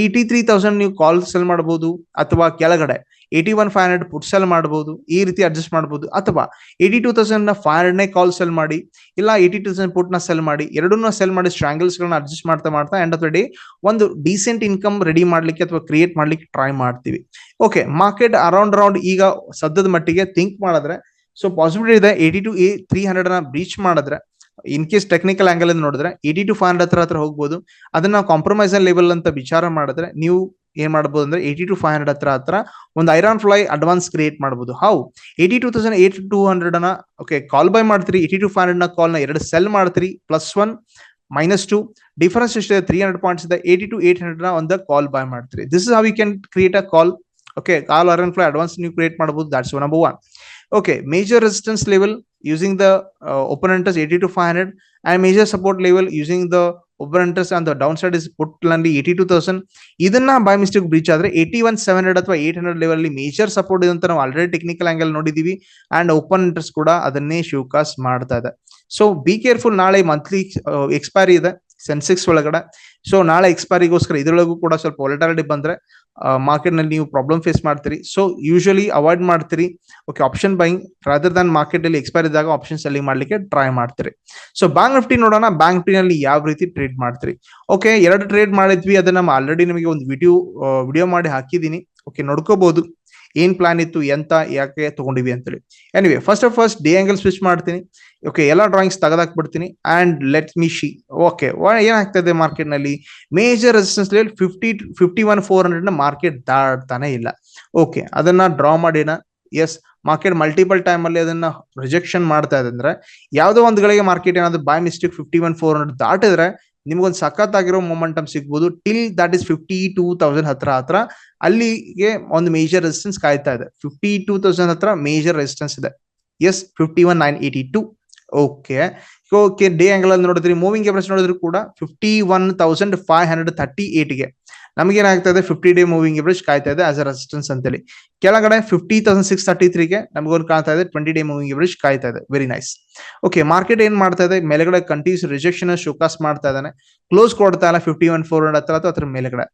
eighty three thousand ನೀವು ಕಾಲ್ ಸೆಲ್ ಮಾಡಬಹುದು ಅಥವಾ ಕೆಳಗಡೆ. Eighty one five hundred put sell ಮಾಡಬಹುದು ಈ ರೀತಿ ಅಡ್ಜಸ್ಟ್ ಮಾಡಬಹುದು ಅಥವಾ ಏಯ್ಟಿ ಟೂ ತೌಸಂಡ್ನ ಫೈವ್ ಹಂಡ್ರೆಡ್ ನೇ ಕಾಲ್ ಸೆಲ್ ಮಾಡಿ, ಇಲ್ಲ ಏಯ್ಟಿ ತೌಸಂಡ್ ಪುಟ್ನ ಸೆಲ್ ಮಾಡಿ, ಎರಡನ್ನ ಸೆಲ್ ಮಾಡಿ ಸ್ಟ್ರಾಂಗಲ್ಸ್ ಗಳನ್ನ ಅಡ್ಜಸ್ಟ್ ಮಾಡ್ತಾ ಮಾಡ್ತಾ ಎಂಡ್ ಆಫ್ ದ ಡೇ ಒಂದು ಡೀಸೆಂಟ್ ಇನ್ಕಮ್ ರೆಡಿ ಮಾಡ್ಲಿಕ್ಕೆ ಅಥವಾ ಕ್ರಿಯೇಟ್ ಮಾಡ್ಲಿಕ್ಕೆ ಟ್ರೈ ಮಾಡ್ತೀವಿ. ಓಕೆ ಮಾರ್ಕೆಟ್ ಅರೌಂಡ್ ಅರೌಂಡ್ ಈಗ ಸದ್ಯದ ಮಟ್ಟಿಗೆ ಥಿಂಕ್ ಮಾಡಿದ್ರೆ ಸೊ ಪಾಸಿಬಿಲಿಟಿ ಇದೆ ಏಯ್ಟಿ ಟು ಎ ತ್ರೀ ಹಂಡ್ರೆಡ್ನ ಬ್ರೀಚ್ ಮಾಡಿದ್ರೆ ಇನ್ ಕೇಸ್ ಟೆಕ್ನಿಕಲ್ ಆಂಗಲ್ ನೋಡಿದ್ರೆ ಏಯ್ಟಿ ಟು ಫೈವ್ ಹಂಡ್ರೆಡ್ ಹತ್ರ ಹತ್ರ ಹೋಗ್ಬೋದು. ಅದನ್ನ ಕಾಂಪ್ರಮೈಸ್ ಲೆವೆಲ್ ಅಂತ ವಿಚಾರ ಮಾಡಿದ್ರೆ, ನೀವು ಏನ್ ಮಾಡಬಹುದು ಅಂದ್ರೆ ಏಯ್ಟಿ ಟು ಫೈವ್ ಹಂಡ್ರೆಡ್ ಹತ್ರ ಹತ್ರ ಒಂದು ಐರಾನ್ ಫ್ಲೈ ಅಡ್ವಾನ್ಸ್ ಕ್ರಿಯೇಟ್ ಮಾಡಬಹುದು how eighty two thousand eight two ಹಂಡ್ರೆಡ್ನ okay call buy ಮಾಡ್ತೀರಿ ಏಯ್ಟಿ ಟು ಫೈವ್ ಹಂಡ್ರೆಡ್ನ ಕಾಲ್ನ ಎರಡು ಸೆಲ್ ಮಾಡ್ತೀರಿ plus one minus two difference ಎಷ್ಟಿದೆ ತ್ರೀ ಹಂಡ್ರೆಡ್ ಪಾಯಿಂಟ್ಸ್ ಇದೆ ಏಯ್ಟಿ ಟು ಏಟ್ ಹಂಡ್ರೆಡ್ನ ಒಂದು ಕಾಲ್ ಬೈ ಮಾಡ್ತೀರಿ. This is how you can create a call okay call iron fly advance ನೀವು ಕ್ರಿಯೇಟ್ ಮಾಡಬಹುದು that's number one major resistance level using the the uh, open interest 80 to 500 and major support level using the open interest and the downside is put only 82000 ಇದನ್ನ by mistake breach ಆದ್ರೆ eighty one seven hundred ಅಥವಾ eight hundred level major support ಇದೆ ಅಂತ ನಾವು already technical angle ನೋಡಿದೀವಿ. And open interest ಕೂಡ ಅದನ್ನೇ showcase ಮಾಡ್ತಾ ಇದೆ. ಸೊ ಬಿ ಕೇರ್ಫುಲ್ ನಾಳೆ ಮಂತ್ಲಿ ಎಕ್ಸ್ಪೈರಿ ಇದೆ. ಸೆನ್ಸೆಕ್ಸ್ ಒಳಗಡೆ. ಸೊ ನಾಳೆ ಎಕ್ಸ್ಪೈರಿಗೋಸ್ಕರ ಇದ್ರೊಳಗೂ ಕೂಡ ಸ್ವಲ್ಪ ಒಲಟಾರಿಟಿ ಬಂದ್ರೆ ಮಾರ್ಕೆಟ್ನಲ್ಲಿ ನೀವು ಪ್ರಾಬ್ಲಮ್ ಫೇಸ್ ಮಾಡ್ತೀರಿ. ಸೊ ಯೂಶಲಿ ಅವಾಯ್ಡ್ ಮಾಡ್ತೀರಿ. Okay option buying rather than market ಅಲ್ಲಿ ಎಕ್ಸ್ಪೈರ್ ಇದ್ದಾಗ ಆಪ್ಷನ್ ಸೆಲ್ಲಿಂಗ್ ಮಾಡ್ಲಿಕ್ಕೆ ಟ್ರೈ ಮಾಡ್ತೀರಿ. ಸೊ ಬ್ಯಾಂಕ್ ನಿಫ್ಟಿ ನೋಡೋಣ. ಬ್ಯಾಂಕ್ ನಿಫ್ಟಿ ನಲ್ಲಿ ಯಾವ ರೀತಿ ಟ್ರೇಡ್ ಮಾಡ್ತೀರಿ. ಓಕೆ ಎರಡು ಟ್ರೇಡ್ ಮಾಡಿದ್ವಿ. ಅದನ್ನ ಆಲ್ರೆಡಿ ನಿಮಗೆ ಒಂದು ವಿಡಿಯೋ ವಿಡಿಯೋ ಮಾಡಿ ಹಾಕಿದೀನಿ ಓಕೆ ನೋಡ್ಕೋಬಹುದು ಏನ್ ಪ್ಲಾನ್ ಇತ್ತು, ಎಂತ, ಯಾಕೆ ತಗೊಂಡಿವಿ ಅಂತೇಳಿ. Anyway first of first D angle switch ಮಾಡ್ತೀನಿ. ಓಕೆ ಎಲ್ಲ drawings ತೆಗೆದಾಕ್ಬಿಡ್ತೀನಿ. And let me see okay ಏನಾಗ್ತದೆ ಮಾರ್ಕೆಟ್ನಲ್ಲಿ? Major resistance level fifty fifty one four ಹಂಡ್ರೆಡ್ನ market ದಾಡ್ತಾನೆ ಇಲ್ಲ. ಓಕೆ ಅದನ್ನ ಡ್ರಾ ಮಾಡಿನ. ಎಸ್ ಮಾರ್ಕೆಟ್ ಮಲ್ಟಿಪಲ್ ಟೈಮ್ ಅಲ್ಲಿ ಅದನ್ನ ರಿಜೆಕ್ಷನ್ ಮಾಡ್ತಾ ಇದೆ ಅಂದ್ರೆ, ಯಾವ್ದೋ ಒಂದ್ ಗಳಿಗೆ ಮಾರ್ಕೆಟ್ ಏನಾದ್ರು by mistake fifty one four hundred ದಾಟಿದ್ರೆ ನಿಮ್ಗೊಂದು ಸಖತ್ ಆಗಿರೋ ಮೊಮೆಂಟಮ್ ಸಿಗ್ಬೋದು. Till that is fifty two thousand ಹತ್ರ ಹತ್ರ ಅಲ್ಲಿಗೆ ಒಂದು ಮೇಜರ್ ರೆಸಿಸ್ಟೆನ್ಸ್ ಕಾಯ್ತಾ ಇದೆ. ಫಿಫ್ಟಿ ಟೂ ತೌಸಂಡ್ ಹತ್ರ ಮೇಜರ್ ರೆಸಿಸ್ಟೆನ್ಸ್ ಇದೆ. Yes fifty one nine eighty two okay okay day angle ಅಲ್ಲಿ ನೋಡಿದ್ರಿ ಮೂವಿಂಗ್ ಎವರೇಜ್ ನೋಡಿದ್ರು ಕೂಡ fifty one thousand five hundred thirty ಏಟ್ಗೆ ನಮಗೇನಾಗ್ತಾ ಇದೆ ಫಿಫ್ಟಿ ಡೇ ಮೂವಿಂಗ್ ಎವರೇಜ್ ಕಾಯ್ತಾ ಇದೆ ಆಸ್ ಅ ರೆಸಿಸ್ಟೆನ್ಸ್ ಅಂತೇಳಿ. ಕೆಳಗಡೆ ಫಿಫ್ಟಿ ತೌಸಂಡ್ ಸಿಕ್ಸ್ ತರ್ಟಿ ತ್ರೀಗೆ ನಮಗೊಂದು ಕಾಣ್ತಾ ಇದೆ ಟ್ವೆಂಟಿ ಡೇ ಮೂವಿಂಗ್ ಎವರೇಜ್ ಕಾಯ್ತಾ ಇದೆ. ವೆರಿ ನೈಸ್ ಓಕೆ ಮಾರ್ಕೆಟ್ ಏನ್ ಮಾಡ್ತಾ ಇದೆ? ಮೇಲೆಗಡೆ ಕಂಟಿನ್ಯೂಸ್ ರಿಜೆಕ್ಷನ್ ಶೋಕಾಸ್ ಮಾಡ್ತಾ ಇದ್ದಾನೆ. ಕ್ಲೋಸ್ ಕೊಡ್ತಾ ಇಲ್ಲ ಫಿಫ್ಟಿ ಒನ್ ಫೋರ್ ಹಂಡ್ರೆಡ್ ಹತ್ರ ಅಥವಾ ಅದ್ರ ಮೇಲೆಗಡೆ.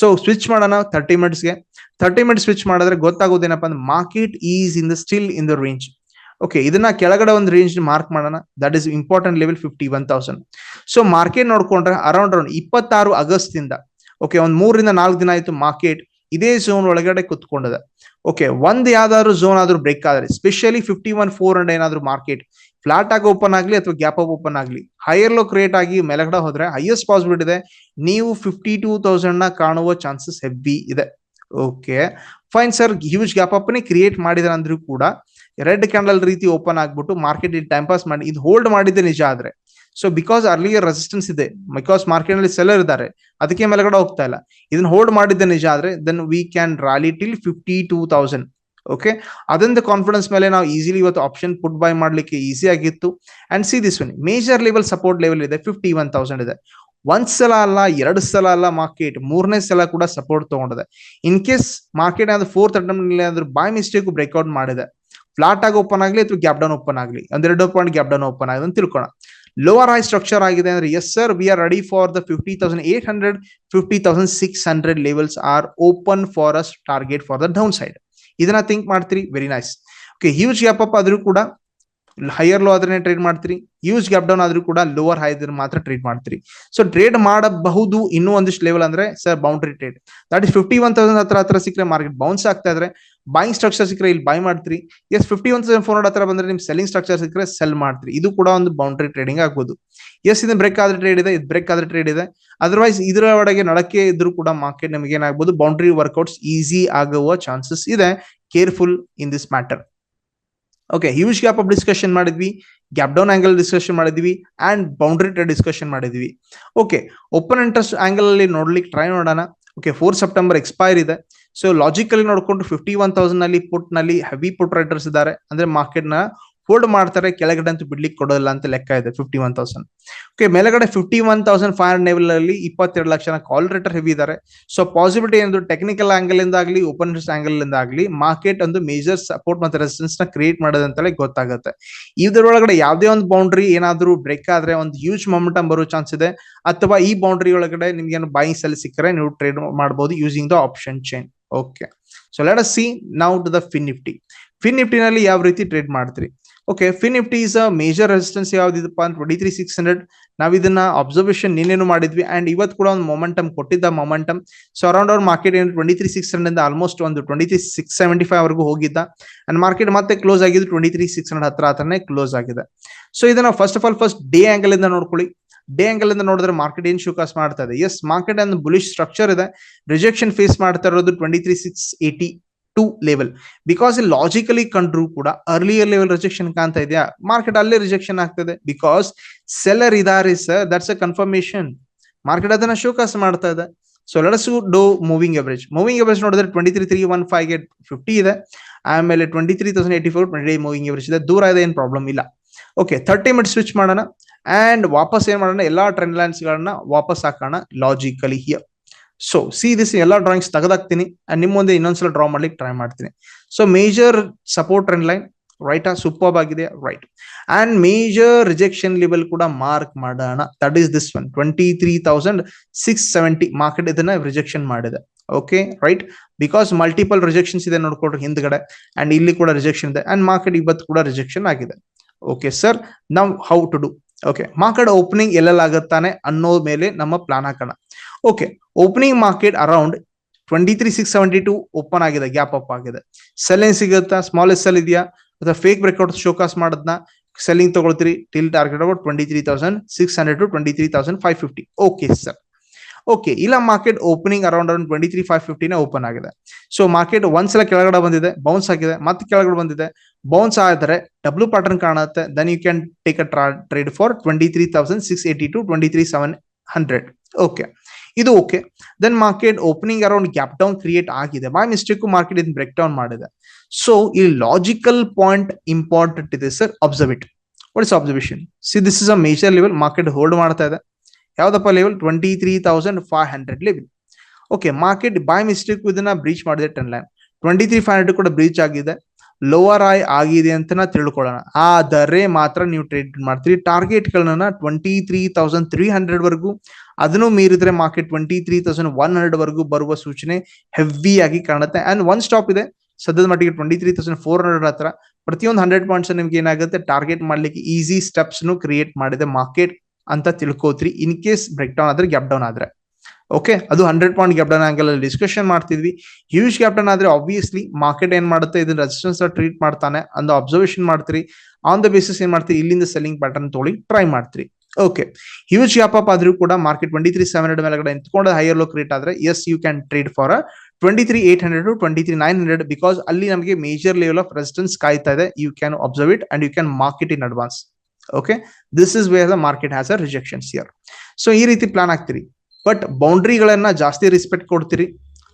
ಸೊ ಸ್ವಿಚ್ ಮಾಡೋಣ ತರ್ಟಿ ಮಿನಿಟ್ಸ್ಗೆ ತರ್ಟಿ ಮಿನಿಟ್ಸ್ ಸ್ವಿಚ್ ಮಾಡಿದ್ರೆ ಗೊತ್ತಾಗೋದೇನಪ್ಪ ಅಂದ್ರೆ market is in the still in the range okay ಇದನ್ನ ಕೆಳಗಡೆ ಒಂದು ರೇಂಜ್ ಮಾರ್ಕ್ ಮಾಡೋಣ. That is important level fifty one thousand so market ನೋಡ್ಕೊಂಡ್ರೆ ಅರೌಂಡ್ ಅರೌಂಡ್ ಇಪ್ಪತ್ತಾರು ಆಗಸ್ಟ್ ಇಂದ ಓಕೆ ಒಂದ್ ಮೂರರಿಂದ ನಾಲ್ಕು ದಿನ ಆಯ್ತು ಮಾರ್ಕೆಟ್ ಇದೇ ಝೋನ್ ಒಳಗಡೆ ಕುತ್ಕೊಂಡಿದೆ. ಓಕೆ ಒಂದ್ ಯಾವ್ದಾದ್ರು ಝೋನ್ ಆದ್ರೂ ಬ್ರೇಕ್ ಆದ್ರೆ specially fifty one four hundred ಏನಾದ್ರು ಮಾರ್ಕೆಟ್ ಫ್ಲಾಟ್ ಆಗಿ ಓಪನ್ ಆಗ್ಲಿ ಅಥವಾ ಗ್ಯಾಪ್ ಅಪ್ ಓಪನ್ ಆಗ್ಲಿ ಹೈಯರ್ ಲೋ ಕ್ರಿಯೇಟ್ ಆಗಿ ಮೆಲಗಡೆ ಹೋದ್ರೆ ಹೈಯೆಸ್ಟ್ ಪಾಸಿಬಿಲಿಟಿ ಇದೆ, ನೀವು ಫಿಫ್ಟಿ ಟೂ ತೌಸಂಡ್ನ ಕಾಣುವ ಚಾನ್ಸಸ್ ಹೆವಿ ಇದೆ. Okay fine sir huge gap Apne create ಮಾಡಿದ್ರೆ ಅಂದ್ರೂ ಕೂಡ ರೆಡ್ ಕ್ಯಾಂಡಲ್ ರೀತಿ ಓಪನ್ ಆಗ್ಬಿಟ್ಟು ಮಾರ್ಕೆಟ್ ಟೈಮ್ ಪಾಸ್ ಮಾಡಿ, ಇದು ಹೋಲ್ಡ್ ಮಾಡಿದ್ದೆ ನಿಜ ಆದ್ರೆ ಸೊ ಬಿಕಾಸ್ ಅರ್ಲಿಗೆ ರೆಸಿಸ್ಟೆನ್ಸ್ ಇದೆ ಬಿಕಾಸ್ ಮಾರ್ಕೆಟ್ನಲ್ಲಿ ಸೆಲರ್ ಇದ್ದಾರೆ, ಅದಕ್ಕೆ ಮೇಲೆಗಡೆ ಹೋಗ್ತಾ ಇಲ್ಲ. ಇದನ್ನ ಹೋಲ್ಡ್ ಮಾಡಿದ್ದೆ ನಿಜ ಆದ್ರೆ then we can rally till fifty two thousand okay ಅದೊಂದು ಕಾನ್ಫಿಡೆನ್ಸ್ ಮೇಲೆ ನಾವು ಈಸಿಲಿ ಇವತ್ತು ಆಪ್ಷನ್ ಪುಟ್ ಬೈ ಮಾಡ್ಲಿಕ್ಕೆ ಈಸಿ ಆಗಿತ್ತು. And see this one major level support level ಇದೆ ಫಿಫ್ಟಿ ಒನ್ ತೌಸಂಡ್ ಇದೆ. ಒಂದ್ ಸಲ ಅಲ್ಲ, ಎರಡು ಸಲ ಅಲ್ಲ ಮಾರ್ಕೆಟ್ ಮೂರನೇ ಸಲ ಕೂಡ ಸಪೋರ್ಟ್ ತಗೊಂಡಿದೆ. ಇನ್ ಕೇಸ್ ಮಾರ್ಕೆಟ್ ಏನಾದ್ರು ಫೋರ್ತ್ ಅಟೆಂಪ್ಟ್ ಏನಾದ್ರು ಬೈ ಮಿಸ್ಟೇಕ್ ಬ್ರೇಕ್ಔಟ್ ಮಾಡಿದೆ ಫ್ಲಾಟ್ ಆಗಿ ಓಪನ್ ಆಗಲಿ ಅಥವಾ ಗ್ಯಾಪ್ ಡೌನ್ ಓಪನ್ ಆಗಲಿ, ಒಂದೆರಡು ಪಾಯಿಂಟ್ ಗ್ಯಾಪ್ ಡೌನ್ ಓಪನ್ ಆಗಿದೆ ಅಂತ ತಿಳ್ಕೋಣ ಲೋವರ್ ಹೈ ಸ್ಟ್ರಕ್ಚರ್ ಆಗಿದೆ ಅಂದ್ರೆ yes sir we are ready for the fifty thousand eight hundred fifty thousand six hundred levels are open for us target for the downside ಇದನ್ನ think ಮಾಡ್ತೀರಿ? Very nice okay huge gap up ಆದ್ರೂ ಕೂಡ higher low ಆದ್ರೆ trade ಮಾಡ್ತೀರಿ? Use gap down ಆದ್ರೂ ಕೂಡ lower high ಇದ್ರೆ ಮಾತ್ರ ಟ್ರೇಡ್ ಮಾಡ್ತೀರಿ. ಸೊ ಟ್ರೇಡ್ ಮಾಡಬಹುದು ಇನ್ನೂ ಒಂದಿಷ್ಟು ಲೆವೆಲ್ ಅಂದ್ರೆ sir boundary trade that is fifty one thousand ಹತ್ರ ಹತ್ರ ಸಿಕ್ಕರೆ ಮಾರ್ಕೆಟ್ ಬೌನ್ಸ್ ಆಗ್ತಾ ಇದ್ರೆ ಬೈಂಗ್ ಸ್ಟ್ರಕ್ಚರ್ ಸಿಕ್ಕರೆ ಇಲ್ಲಿ ಬೈ ಮಾಡ್ತೀರಿ. Yes fifty one thousand four hundred ಹತ್ರ ಬಂದ್ರೆ ನಿಮ್ ಸೆಲ್ಲಿಂಗ್ ಸ್ಟ್ರಕ್ಚರ್ ಸಿಕ್ಕರೆ ಸೆಲ್ ಮಾಡ್ತೀರಿ. ಇದು ಕೂಡ ಒಂದು ಬೌಂಡ್ರಿ ಟ್ರೇಡಿಂಗ್ ಆಗ್ಬೋದು. ಎಸ್ ಇದು ಬ್ರೇಕ್ ಆದ್ರೆ ಟ್ರೇಡ್ ಇದೆ, ಇದು ಬ್ರೇಕ್ ಆದ್ರೆ ಟ್ರೇಡ್ ಇದೆ. ಅದರ್ವೈಸ್ ಇದರ ಒಳಗೆ ನಡಕ್ಕೆ ಇದ್ರೂ ಕೂಡ ಮಾರ್ಕೆಟ್ ನಿಮ್ಗೆ ಏನಾಗ್ಬೋದು ಬೌಂಡ್ರಿ ವರ್ಕೌಟ್ಸ್ ಈಸಿ ಆಗುವ ಚಾನ್ಸಸ್ ಇದೆ. Careful in this matter okay huge gap up discussion ಮಾಡಿದ್ವಿ ಗ್ಯಾಪ್ ಡೌನ್ ಆಂಗಲ್ ಡಿಸ್ಕಷನ್ ಮಾಡಿದ್ವಿ ಅಂಡ್ ಬೌಂಡ್ರಿ ಟ್ರೇಡ್ ಡಿಸ್ಕಷನ್ ಮಾಡಿದ್ವಿ. ಓಕೆ ಓಪನ್ ಇಂಟ್ರೆಸ್ಟ್ ಆಂಗಲ್ ಅಲ್ಲಿ ನೋಡ್ಲಿಕ್ಕೆ ಟ್ರೈ ಮಾಡೋಣ ಓಕೆ ಫೋರ್ ಸೆಪ್ಟೆಂಬರ್ ಎಕ್ಸ್ಪೈರ್ ಇದೆ. ಸೊ ಲಾಜಿಕಲಿ ನೋಡ್ಕೊಂಡು ಫಿಫ್ಟಿ ಒನ್ ತೌಸಂಡ್ನಲ್ಲಿ ಪುಟ್ನಲ್ಲಿ ಹೆವಿ ಪುಟ್ ರೈಟರ್ಸ್ ಇದ್ದಾರೆ. ಅಂದ್ರೆ ಮಾರ್ಕೆಟ್ನ ಹೋಲ್ಡ್ ಮಾಡ್ತಾರೆ, ಕೆಳಗಡೆ ಅಂತೂ ಬಿಡ್ಲಿಕ್ಕೆ ಕೊಡೋದಿಲ್ಲ ಅಂತ ಲೆಕ್ಕ ಇದೆ ಫಿಫ್ಟಿ ಒನ್ ತೌಸಂಡ್ ಓಕೆ ಮೇಲೆಗಡೆ fifty one thousand five hundred level ಅಲ್ಲಿ ಇಪ್ಪತ್ತೆರಡು ಲಕ್ಷ ಕಾಲ್ ರೇಟರ್ ಹೆವಿ ಇದ್ದಾರೆ ಸೊ ಪಾಸಿಬಿಲಿಟಿ ಏನಂದ್ರೆ ಟೆಕ್ನಿಕಲ್ ಆಂಗಲ್ ಇಂದ ಆಗಲಿ ಓಪನ್ ಆಂಗಲ್ ಇಂದ ಆಗಲಿ ಮಾರ್ಕೆಟ್ ಒಂದು ಮೇಜರ್ ಸಪೋರ್ಟ್ ಮತ್ತೆ ರೆಸಿಸ್ಟೆನ್ಸ್ನ ಕ್ರಿಯೇಟ್ ಮಾಡೋದಂತಲೇ ಗೊತ್ತಾಗುತ್ತೆ. ಇದರೊಳಗಡೆ ಯಾವುದೇ ಒಂದು ಬೌಂಡ್ರಿ ಏನಾದರೂ ಬ್ರೇಕ್ ಆದ್ರೆ ಒಂದು ಹ್ಯೂಜ್ ಮೊಮೆಂಟಮ್ ಬರೋ ಚಾನ್ಸ್ ಇದೆ. ಅಥವಾ ಈ ಬೌಂಡ್ರಿ ಒಳಗಡೆ ನಿಮಗೆ ಏನು ಸೆಲ್ ಸಿಕ್ಕರೆ ನೀವು ಟ್ರೇಡ್ ಮಾಡಬಹುದು using the option chain okay so let us see now to the Fin Nifty Fin ನಿಫ್ಟಿನಲ್ಲಿ ಯಾವ ರೀತಿ ಟ್ರೇಡ್ ಮಾಡ್ತೀರಿ? Okay Fin Nifty is a major resistance ಯಾವ್ದಿದಪ್ಪ ಅಂತ ಟ್ವೆಂಟಿ ತ್ರೀ ಸಿಕ್ಸ್ ಹಂಡ್ರೆಡ್ ನಾವು ಇದನ್ನ ಅಬ್ಸರ್ವೇಷನ್ ನಿನ್ನೇನು ಮಾಡಿದ್ವಿ ಅಂಡ್ ಇವತ್ತು ಕೂಡ ಒಂದು ಮೊಮೆಂಟಮ್ ಕೊಟ್ಟಿದ್ದ ಮೊಮೆಂಟಮ್ ಸೊ ಅರೌಂಡ್ ಅವ್ರ ಮಾರ್ಕೆಟ್ ಏನು twenty three six hundred almost ಒಂದು twenty three six seventy five ವರೆಗೂ ಹೋಗಿದ್ದ. ಅಂಡ್ ಮಾರ್ಕೆಟ್ ಮತ್ತೆ ಕ್ಲೋಸ್ ಆಗಿದ್ದು ಟ್ವೆಂಟಿ ತ್ರೀ ಸಿಕ್ಸ್ ಹಂಡ್ರೆಡ್ ಹತ್ರ ಹತ್ರನೇ ಕ್ಲೋಸ್ ಆಗಿದೆ. ಸೊ ಇದನ್ನ first of all first day angle ಇಂದ ನೋಡ್ಕೊಳ್ಳಿ. ಡೇ ಆಂಗಲ್ ಇಂದ ನೋಡಿದ್ರೆ ಮಾರ್ಕೆಟ್ ಏನ್ ಶೋಕಾಸ್ ಮಾಡ್ತಾ ಇದೆ? ಎಸ್ ಮಾರ್ಕೆಟ್ ಅಂದ್ರೆ ಬುಲಿಶ್ ಸ್ಟ್ರಕ್ಚರ್ ಇದೆ. ರಿಜೆಕ್ಷನ್ ಫೇಸ್ ಮಾಡ್ತಾ ಇರೋದು twenty three six eighty two level because logically ಕಂಡ್ರು ಕೂಡ ಅರ್ಲಿಯರ್ ಲೆವೆಲ್ ರಿಜೆಕ್ಷನ್ ಕಾಣ್ತಾ ಇದೆಯಾ? ಮಾರ್ಕೆಟ್ ಅಲ್ಲೇ ರಿಜೆಕ್ಷನ್ ಆಗ್ತದೆ. ಬಿಕಾಸ್ ಸೆಲ್ಲರ್ ಇದಾರೆ sir that's a confirmation market ಅದನ್ನ ಶೋಕಾಸ್ ಮಾಡ್ತಾ ಇದೆ. So let's do moving average moving average ನೋಡಿದ್ರೆ twenty three three one five eight fifty ಇದೆ. ಆಮೇಲೆ twenty three thousand eighty four twenty moving average ಇದೆ. ದೂರ ಇದೆ, ಏನು ಪ್ರಾಬ್ಲಮ್ ಇಲ್ಲ. ಓಕೆ ತರ್ಟಿ ಮಿನಿಟ್ ಸ್ವಿಚ್ ಮಾಡೋಣ. ಅಂಡ್ ವಾಪಸ್ ಏನ್ ಮಾಡೋಣ? ಎಲ್ಲಾ ಟ್ರೆಂಡ್ ಲೈನ್ಸ್ ಗಳನ್ನ ವಾಪಸ್ ಹಾಕೋಣ logically here so see this ಎಲ್ಲ ಡ್ರಾಯಿಂಗ್ಸ್ ತೆಗೆದಾಕ್ತೀನಿ ಅಂಡ್ ನಿಮ್ಮ ಮುಂದೆ ಇನ್ನೊಂದ್ಸಲ ಡ್ರಾ ಮಾಡ್ಲಿಕ್ಕೆ ಟ್ರೈ ಮಾಡ್ತೀನಿ. So major support trend line right super ಆಗಿದೆ right and major rejection level ಕೂಡ ಮಾರ್ಕ್ ಮಾಡೋಣ. That is this one twenty three thousand six seventy market ಇದನ್ನ ರಿಜೆಕ್ಷನ್ ಮಾಡಿದೆ. Okay right because multiple rejections ಇದೆ ನೋಡ್ಕೊಡ್ರಿ ಹಿಂದ್ಗಡೆ ಅಂಡ್ ಇಲ್ಲಿ ಕೂಡ ರಿಜೆಕ್ಷನ್ ಇದೆ ಅಂಡ್ ಮಾರ್ಕೆಟ್ ಇವತ್ತು ಕೂಡ ರಿಜೆಕ್ಷನ್ ಆಗಿದೆ. ಓಕೆ ಸರ್ ನಾವು how to do okay market opening ಎಲ್ಲೆಲ್ಲಾಗುತ್ತಾನೆ ಅನ್ನೋ ಮೇಲೆ ನಮ್ಮ ಪ್ಲಾನ್ ಹಾಕೋಣ. Okay opening market around twenty three six seventy to open ಆಗಿದೆ ಗ್ಯಾಪ್ ಅಪ್ ಆಗಿದೆ. ಸೆಲ್ಲಿಂಗ್ ಸಿಗುತ್ತಾ? ಸ್ಮಾಲೆಸ್ಟ್ ಸೆಲ್ ಇದೆಯಾ? ಅಥವಾ ಫೇಕ್ ಬ್ರೇಕ್ಔಟ್ ಶೋಕಾಸ್ ಮಾಡೋದನ್ನ selling ತಗೊಳ್ತೀರಿ till target about twenty three thousand six hundred to twenty three thousand five fifty okay sir okay ಇಲ್ಲ market opening around around twenty three five ಫಿಫ್ಟಿನ open ಆಗಿದೆ so market ಒಂದ್ಸಲ ಕೆಳಗಡೆ ಬಂದಿದೆ bounce ಆಗಿದೆ, ಮತ್ತೆ ಕೆಳಗಡೆ ಬಂದಿದೆ. ಬೌನ್ಸ್ ಆದರೆ ಡಬ್ಲ್ಯೂ ಪ್ಯಾಟರ್ನ್ ಕಾಣುತ್ತೆ then you can take a trade for twenty three thousand six eighty to twenty three seven hundred okay ಇದು okay then market opening around gap down create ಆಗಿದೆ. ಬೈ ಮಿಸ್ಟೇಕ್ ಮಾರ್ಕೆಟ್ ಇದನ್ನ break down ಮಾಡಿದೆ. So ಈ logical point important ಇದೆ sir observe it what is observation see this is a major level market hold ಮಾಡ್ತಾ ಇದೆ. ಯಾವ್ದಪ್ಪ level twenty three thousand five hundred level okay market by mistake ಇದನ್ನ breach ಮಾಡಿದೆ ten line twenty three five hundred ಕೂಡ breach ಆಗಿದೆ. Lower ಆಯ್ ಆಗಿದೆ ಅಂತ ತಿಳ್ಕೊಳ್ಳೋಣ. ಆದರೆ ಮಾತ್ರ ನೀವು ಟ್ರೇಡ್ ಮಾಡ್ತೀರಿ. ಟಾರ್ಗೆಟ್ ಗಳನ್ನ twenty three thousand three hundred ವರೆಗೂ, ಅದನ್ನು ಮೀರಿದ್ರೆ market twenty three thousand one hundred ವರೆಗೂ ಬರುವ ಸೂಚನೆ ಹೆವಿ ಆಗಿ ಕಾಣುತ್ತೆ. ಅಂಡ್ ಒನ್ ಸ್ಟಾಪ್ ಇದೆ. ಸದ್ಯದ ಮಟ್ಟಿಗೆ twenty three thousand four hundred ಹತ್ರ. ಪ್ರತಿಯೊಂದು ಹಂಡ್ರೆಡ್ ಪಾಯಿಂಟ್ಸ್ ನಿಮ್ಗೆ ಏನಾಗುತ್ತೆ? ಟಾರ್ಗೆಟ್ ಮಾಡ್ಲಿಕ್ಕೆ ಈಸಿ ಸ್ಟೆಪ್ಸ್ ಕ್ರಿಯೇಟ್ ಮಾಡಿದೆ ಮಾರ್ಕೆಟ್ ಅಂತ ತಿಳ್ಕೋತ್ರಿ. ಇನ್ ಕೇಸ್ ಬ್ರೇಕ್ ಡೌನ್ ಆದ್ರೆ ಗ್ಯಾಪ್ ಡೌನ್ ಆದ್ರೆ. ಓಕೆ ಅದು hundred point gap down angle ಅಲ್ಲಿ ಡಿಸ್ಕಷನ್ ಮಾಡ್ತಿದ್ವಿ. ಹ್ಯೂಜ್ ಗ್ಯಾಪ್ ಡೌನ್ ಆದ್ರೆ ಆಬ್ವಿಯಸ್ಲಿ ಮಾರ್ಕೆಟ್ ಏನ್ ಮಾಡುತ್ತೆ? ಇದನ್ನ ರೆಸಿಸ್ಟೆನ್ಸ್ ಟ್ರೀಟ್ ಮಾಡ್ತಾನೆ. ಅಂತ ಅಬ್ಸರ್ವೇಷನ್ ಮಾಡ್ತೀರಿ. ಆನ್ ದ ಬೇಸಿಸ್ ಏನ್ ಮಾಡ್ತೀರಿ? ಇಲ್ಲಿಂದ ಸೆಲ್ಲಿಂಗ್ ಪ್ಯಾಟರ್ನ್ ತೊಳಿ ಟ್ರೈ ಮಾಡ್ತೀರಿ. ಓಕೆ ಹ್ಯೂಜ್ ಗ್ಯಾಪ್ ಅಪ್ ಆದ್ರೂ ಕೂಡ market twenty three seven hundred ಮೇಲ್ಗಡೆ ನಿಂತ್ಕೊಂಡು ಹೈಯರ್ ಲೋ ಕ್ರಿಯೇಟ್ ಆದ್ರೆ yes you can trade for twenty three eight hundred to twenty three nine hundred because ಅಲ್ಲಿ ನಮಗೆ ಮೇಜರ್ ಲೆವೆಲ್ ಆಫ್ ರೆಸಿಸ್ಟೆನ್ಸ್ ಕಾಯ್ತಾ ಇದೆ. You can observe it and you can market in advance okay this is where the market has a rejections here so ಈ ರೀತಿ plan ಆಗ್ತೀರಿ. But ಬೌಂಡ್ರಿಗಳನ್ನ ಜಾಸ್ತಿ respect ಕೊಡ್ತೀರಿ.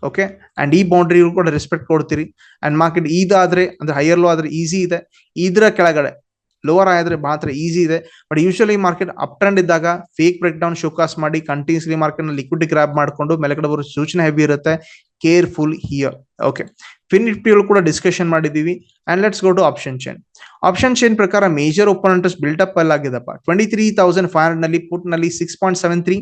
ಓಕೆ ಅಂಡ್ ಈ ಬೌಂಡ್ರಿ ಕೂಡ ರೆಸ್ಪೆಕ್ಟ್ ಕೊಡ್ತೀರಿ. ಅಂಡ್ ಮಾರ್ಕೆಟ್ ಇದಾದ್ರೆ, ಅಂದ್ರೆ ಹೈಯರ್ ಲೋ ಆದ್ರೆ ಈಸಿ ಇದೆ. ಇದ್ರ ಕೆಳಗಡೆ ಲೋವರ್ ಆದ್ರೆ ಮಾತ್ರ ಈಸಿ ಇದೆ. But usually market up trend ಇದ್ದಾಗ ಫೇಕ್ ಬ್ರೇಕ್ ಡೌನ್ ಶೋಕಾಸ್ ಮಾಡಿ ಕಂಟಿನ್ಯೂಸ್ಲಿ ಮಾರ್ಕೆಟ್ ಲಿಕ್ವಿಡ್ ಗ್ರಾಬ್ ಮಾಡ್ಕೊಂಡು ಮೆಲಗಡೆ ಬರೋ ಸೂಚನೆ ಹೆವಿ ಇರುತ್ತೆ. ಕೇರ್ಫುಲ್ ಹಿಯರ್ ಓಕೆ ಫಿನ್ ನಿಫ್ಟಿಗಳು ಕೂಡ ಡಿಸ್ಕಷನ್ ಮಾಡಿದೀವಿ and let's go to option chain option chain ಪ್ರಕಾರ ಮೇಜರ್ ಒಪೋನೆಂಟ್ಸ್ ಬಿಲ್ಟ್ ಅಪ್ ಅಲ್ಲಿ ಆಗಿದೆಪ್ಪ. ಟ್ವೆಂಟಿ ತ್ರೀ ತೌಸಂಡ್ ಫೈವ್ ಹಂಡ್ರೆಡ್ನಲ್ಲಿ ಪುಟ್ನಲ್ಲಿ six point seven three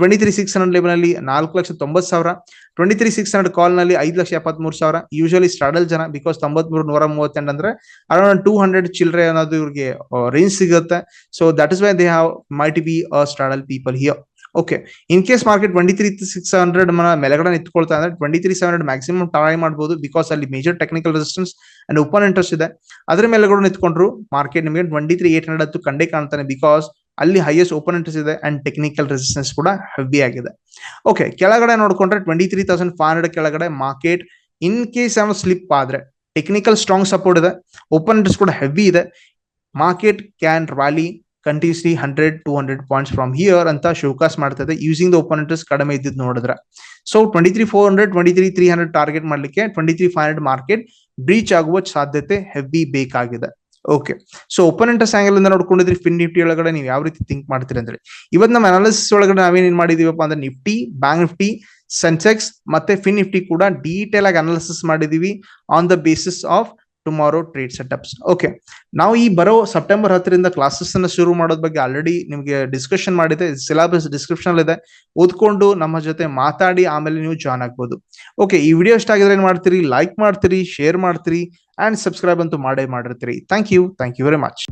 twenty three six hundred ಲೆವೆಲ್ನಲ್ಲಿ ನಾಲ್ಕು ಲಕ್ಷ ತೊಂಬತ್ತು ಸಾವಿರ ಟ್ವೆಂಟಿ ತ್ರೀ ಸಿಕ್ಸ್ ಹಂಡ್ರೆಡ್ ಕಾಲ್ನಲ್ಲಿ ಐದು ಲಕ್ಷ ಎಪ್ಪತ್ಮೂರು ಸಾವಿರ. ಯೂಶಲಿ ಸ್ಟಾಡಲ್ ಜನ ಬಿಕಾಸ್ ತೊಂಬತ್ಮೂರು ನೂರ ಮೂವತ್ತೆಂಟು ಅಂದ್ರೆ ಅರೌಂಡ್ ಟೂ ಹಂಡ್ರೆಡ್ ಚಿಲ್ಡ್ರೆ ಅನ್ನೋದು ಇವ್ರಿಗೆ ರೇಂಜ್ ಸಿಗುತ್ತೆ. So that is why they have might be a straddle people here okay in case market twenty three six hundred ಮೇಲೆಗಡೆ ನಿಂತ್ಕೊಳ್ತಾ ಅಂದ್ರೆ twenty three seven hundred maximum try ಮಾಡಬಹುದು ಬಿಕಾಸ್ ಅಲ್ಲಿ major technical resistance and open interest ಇದೆ. ಅದ್ರ ಕೂಡ ನಿಂತ್ಕೊಂಡ್ರು market ನಿಮಗೆ ಟ್ವೆಂಟಿ ತ್ರೀ ಏಟ್ ಹಂಡ್ರೆಡ್ ಹತ್ತು ಕಂಡೇ ಕಾಣ್ತಾನೆ ಬಿಕಾಸ್ ಅಲ್ಲಿ ಹೈಯೆಸ್ಟ್ ಓಪನ್ ಇಂಟ್ರೆಸ್ಟ್ ಇದೆ ಅಂಡ್ ಟೆಕ್ನಿಕಲ್ ರೆಸಿಸ್ಟೆನ್ಸ್ ಕೂಡ ಹೆವಿ ಆಗಿದೆ. ಓಕೆ ಕೆಳಗಡೆ ನೋಡ್ಕೊಂಡ್ರೆ twenty three thousand five hundred ಕೆಳಗಡೆ ಮಾರ್ಕೆಟ್ ಇನ್ ಕೇಸ್ ಏನೋ ಸ್ಲಿಪ್ ಆದ್ರೆ ಟೆಕ್ನಿಕಲ್ ಸ್ಟ್ರಾಂಗ್ ಸಪೋರ್ಟ್ ಇದೆ. ಓಪನ್ ಇಂಟ್ರೆಸ್ಟ್ ಕೂಡ ಹೆವಿ ಇದೆ. Market can rally continuously hundred two hundred points from here ಅಂತ ಶೋಕಾಸ್ ಮಾಡ್ತಾ ಇದೆ ಯೂಸಿಂಗ್ ದ ಓಪನ್ ಇಂಟ್ರೆಸ್ಟ್ ಕಡಿಮೆ ಇದ್ದಿದ್ದು ನೋಡಿದ್ರೆ. So twenty three four hundred twenty three three hundred target ಮಾಡ್ಲಿಕ್ಕೆ twenty three five hundred market breach ಆಗುವ ಸಾಧ್ಯತೆ heavy ಬೇಕಾಗಿದೆ. ಓಕೆ ಸೊ ಒಪೋನೆಂಟಸ್ ಆಂಗಲ್ ಇಂದ ನೋಡ್ಕೊಂಡಿದ್ರಿ ಫಿನ್ ನಿಫ್ಟಿ ಒಳಗಡೆ ನೀವು ಯಾವ ರೀತಿ ಥಿಂಕ್ ಮಾಡ್ತೀರಿ ಅಂದ್ರೆ. ಇವತ್ತು ನಮ್ಮ ಅನಾಲಿಸಿಸ್ ಒಳಗಡೆ ನಾವೇನೇನ್ ಮಾಡಿದೀವಪ್ಪ ಅಂದ್ರೆ ನಿಫ್ಟಿ ಬ್ಯಾಂಕ್ ನಿಫ್ಟಿ ಸೆನ್ಸೆಕ್ಸ್ ಮತ್ತೆ ಫಿನ್ ನಿಫ್ಟಿ ಕೂಡ ಡೀಟೇಲ್ ಆಗಿ ಅನಾಲಿಸಿಸ್ ಮಾಡಿದೀವಿ on the basis of tomorrow trade setups okay ನಾವು ಈ ಬರೋ ಸೆಪ್ಟೆಂಬರ್ ಹತ್ತರಿಂದ ಕ್ಲಾಸಸ್ ಅನ್ನ ಶುರು ಮಾಡೋದ್ ಬಗ್ಗೆ ಆಲ್ರೆಡಿ ನಿಮಗೆ ಡಿಸ್ಕಷನ್ ಮಾಡಿದೆ. ಸಿಲೆಬಸ್ ಡಿಸ್ಕ್ರಿಪ್ಷನ್ ಇದೆ ಓದ್ಕೊಂಡು ನಮ್ಮ ಜೊತೆ ಮಾತಾಡಿ ಆಮೇಲೆ ನೀವು ಜಾಯ್ನ್ ಆಗ್ಬೋದು. ಓಕೆ ಈ ವಿಡಿಯೋ ಇಷ್ಟ ಆಗಿದ್ರೆ ಏನ್ ಮಾಡ್ತೀರಿ? ಲೈಕ್ ಮಾಡ್ತೀರಿ ಶೇರ್ ಮಾಡ್ತೀರಿ ಅಂಡ್ ಸಬ್ಸ್ಕ್ರೈಬ್ ಅಂತೂ ಮಾಡೇ ಮಾಡಿರ್ತೀರಿ. Thank you thank you very much